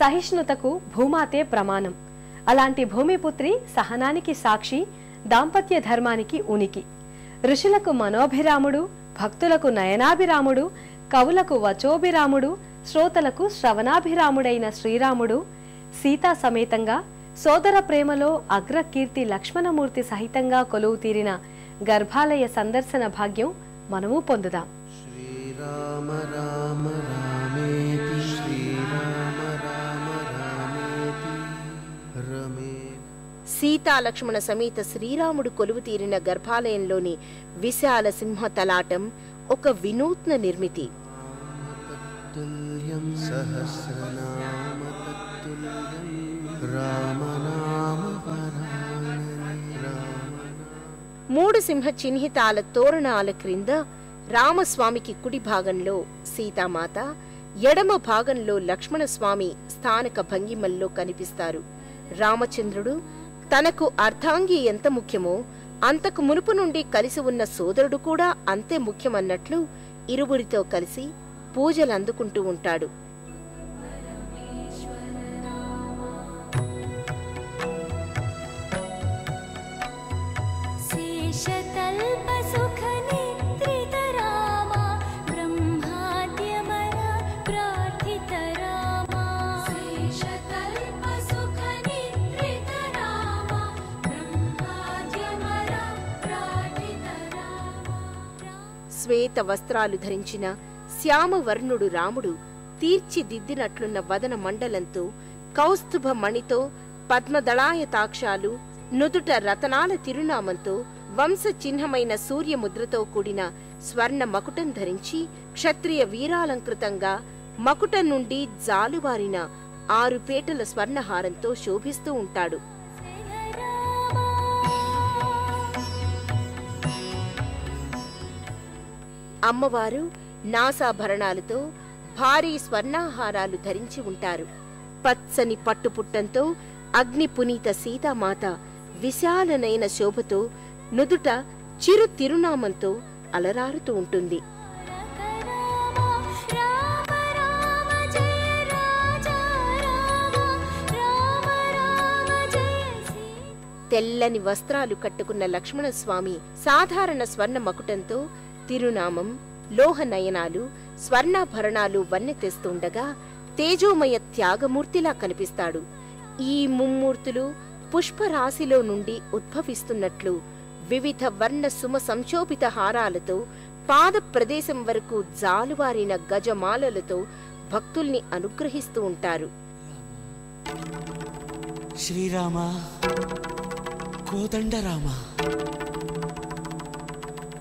సహిష్ణుతకు భూమాతే ప్రమాణం. అలాంటి భూమిపుత్రి సహనానికి సాక్షి దాంపత్య ధర్మానికి ఉనికి. ఋషులకు మనోభిరాముడు భక్తులకు నయనాభిరాముడు కవులకు వచోభిరాముడు శ్రోతలకు శ్రవణాభిరాముడైన శ్రీరాముడు సీతా సమేతంగా సోదర ప్రేమలో అగ్రకీర్తి లక్ష్మణమూర్తి సహితంగా కొలువు తీరిన గర్భాలయ సందర్శన భాగ్యం మనము పొందుదాం. సీతాలక్ష్మణ సమేత శ్రీరాముడు కొలువు తీరిన గర్భాలయంలోని విశాల సింహ తలాటం ఒక వినూత్న నిర్మితి. మూడు సింహ చిహ్నితాల తోరణాల క్రింద రామస్వామికి కుడి భాగంలో సీతామాత ఎడమ భాగంలో లక్ష్మణస్వామి స్థానక భంగిమల్లో కనిపిస్తారు. రామచంద్రుడు తనకు అర్ధాంగి ఎంత ముఖ్యమో అంతకు మునుపు నుండి కలిసి ఉన్న సోదరుడు కూడా అంతే ముఖ్యమన్నట్లు ఇరువురితో కలిసి పూజలందుకుంటూ ఉంటాడు. శ్వేత వస్త్రాలు ధరించిన శ్యామవర్ణుడు రాముడు తీర్చిదిద్దినట్లున్న వదన మండలంతో కౌస్తుభ మణితో పద్మదళాయతాక్షాలు నుదుట రతనాల తిరునామంతో వంశ చిహ్నమైన సూర్యముద్రతో కూడిన స్వర్ణ మకుటం ధరించి క్షత్రియ వీరాలంకృతంగా మకుటం నుండి జాలువారిన ఆరు పేటల స్వర్ణహారంతో శోభిస్తూ ఉంటాడు. అమ్మవారు నాసాభరణాలతో భారీ స్వర్ణాహారాలు ధరించి ఉంటారు. పచ్చని పట్టుపుట్టంతో అగ్ని పునీత సీతామాత విశాలనైన శోభతో నుదుట చిరు తిరునామంతో అలరారుతూ ఉంటుంది. తెల్లని వస్త్రాలు కట్టుకున్న లక్ష్మణస్వామి సాధారణ స్వర్ణ మకుటంతో తిరునామం లోహ నయనాలు స్వర్ణాభరణాలు వన్నె తెస్తుండగా తేజోమయ త్యాగమూర్తిలా కనిపిస్తాడు. ఈ ముమ్మూర్తులు పుష్పరాశిలో నుండి ఉద్భవిస్తున్నట్లు వివిధ వర్ణ సుమ సంశోభిత హారాలతో పాద ప్రదేశం వరకు జాలువారిన గజమాలలతో భక్తుల్ని అనుగ్రహిస్తూ ఉంటారు. శ్రీరామ కోదండరామ.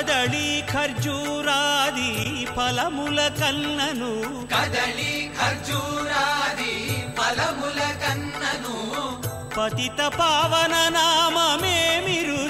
కదళి ఖర్జూరాది ఫలముల కన్నను. కదలి ఖర్జూరాది ఫలముల కన్నను. పతిత పావన నామమేమిరు